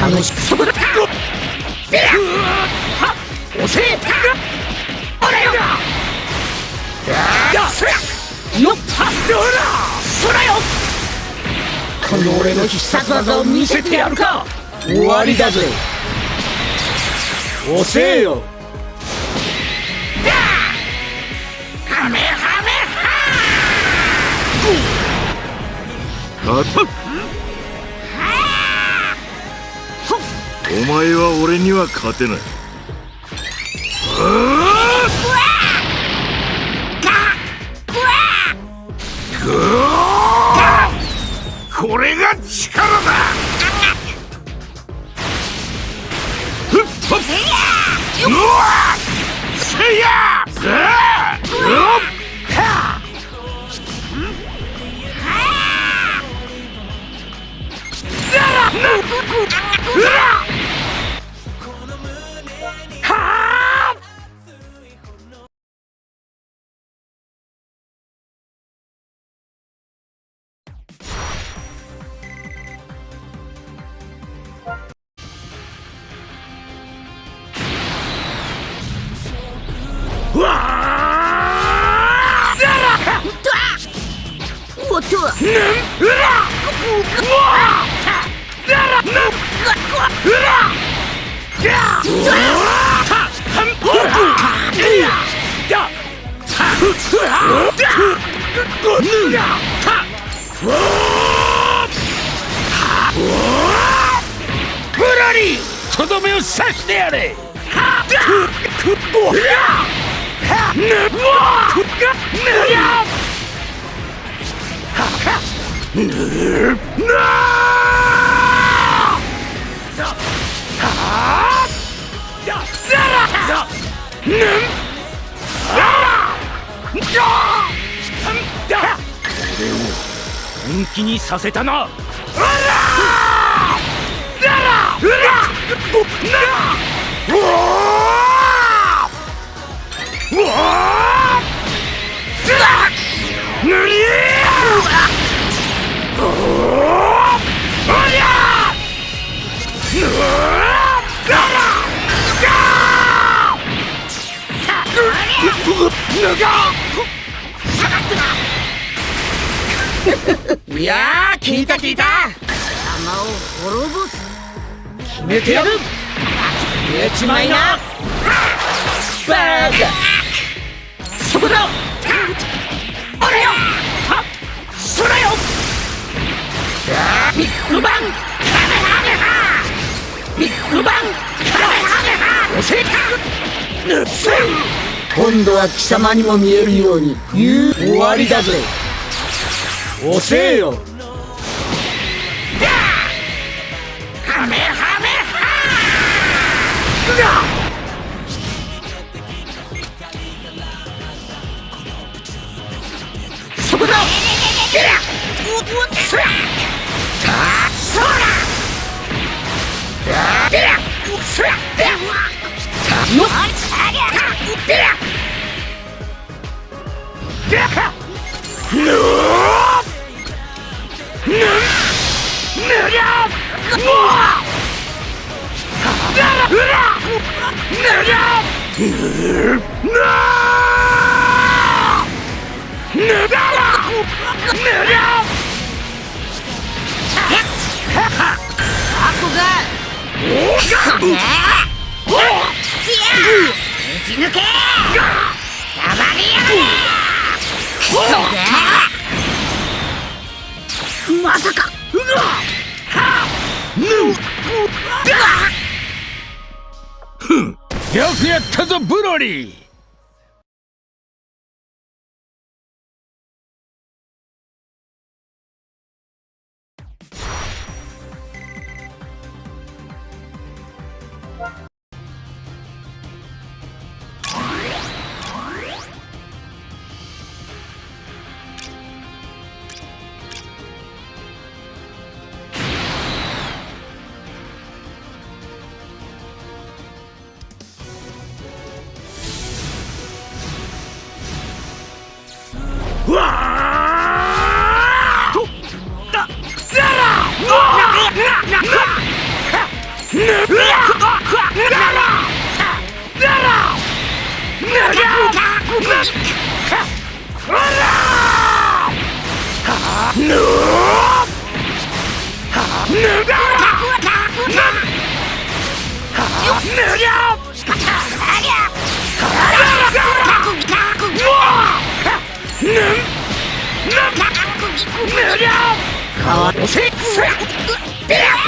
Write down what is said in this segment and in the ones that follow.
楽しくそこだビラはっ押せ俺よよっはそらよこの俺の必殺技を見せてやるか終わりだぜ押せよハメハメあっお前は俺には勝てない。これが力だふっ。ほっ。うわせやうわとどめを刺してやれはだ本気にさせたな。あらだらうらなうわ いやー聞いた聞いた。様を滅ぼす。決めてやる。やっちまいな。バーカそこだ。俺よ。はそらよ。ビッグバンカメハメハビッグバン。カメハメハ。押せぬっせ今度は貴様にも見えるように。言う終わりだぜ。押せよ。ハメハメそこだまぞブ 느려! 가와 도시! 삐약!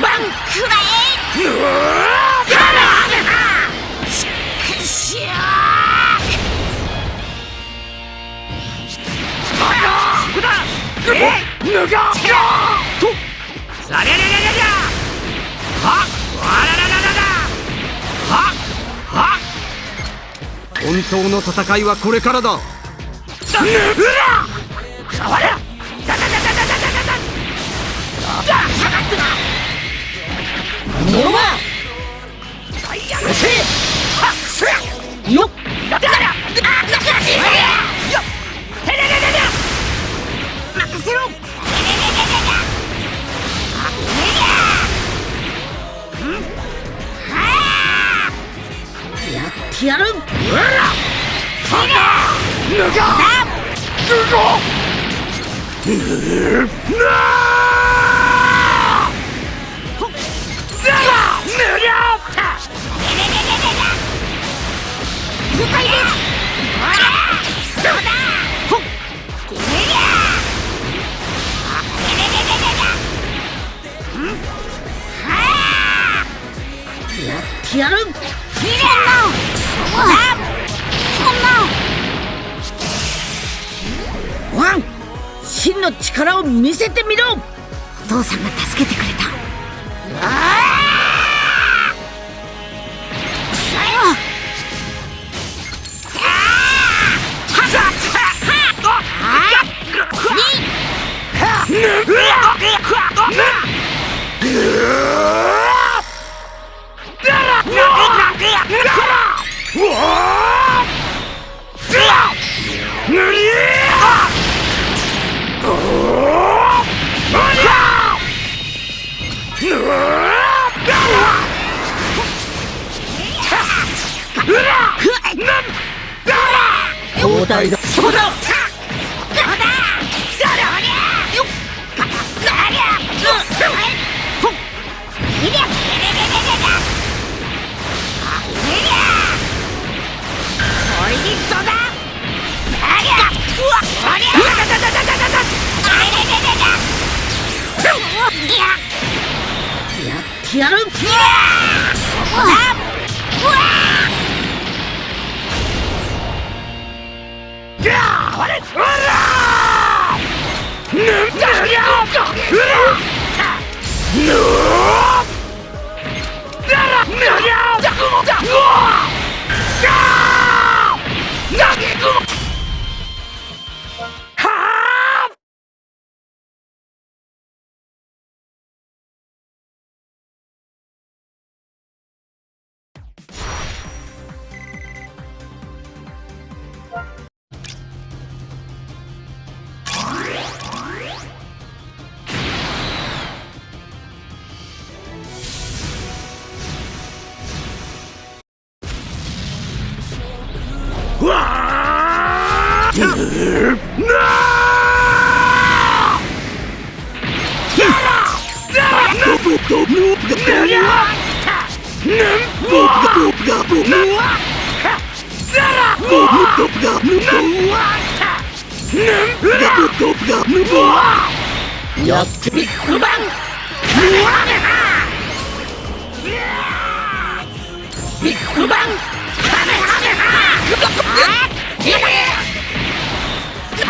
番くらえカーえぬがゃとりゃりゃりゃりゃはらららららはは本当の戦いはこれからだ。うらドロマよ。せはっよ。っだだよ。っ任せろやるうらなあ真の力を見せてみろお父さんが助けてくれた態だ。そこだ。やってやる。うわ。 야! 와라! 으라! 늠자야! 으라! 늠! 으라! 늠야! やってみるばんぬわねはビッグバンカメハメハ終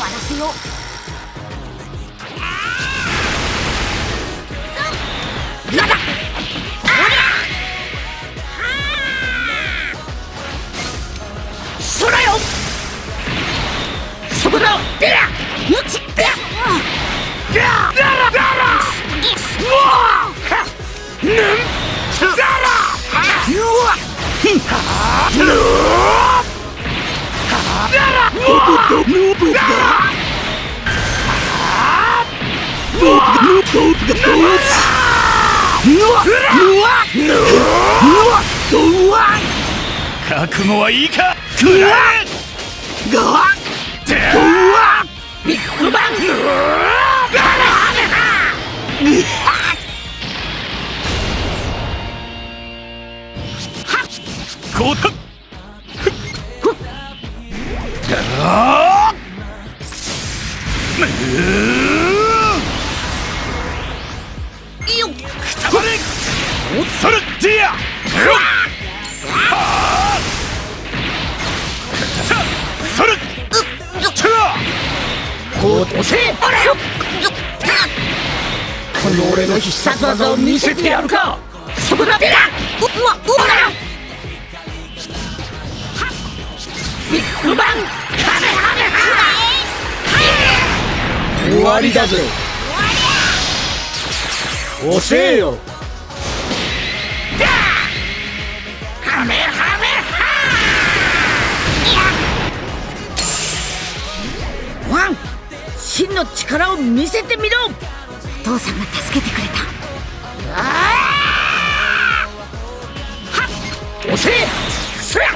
わらせよう。ぬんだ。らうわ。ぬだ。らうわ。だ。ら覚悟はいいか？くらえ！よったまれ。それ。でやそれ。ちゃこう押せあらよこの俺の必殺技を見せてやるかそこだでやううわうわビッグバン終わりだぜ。押せよ。ハメハメハワン真の力を見せてみろ。父さんが助けてくれた。はっ！押せそりゃ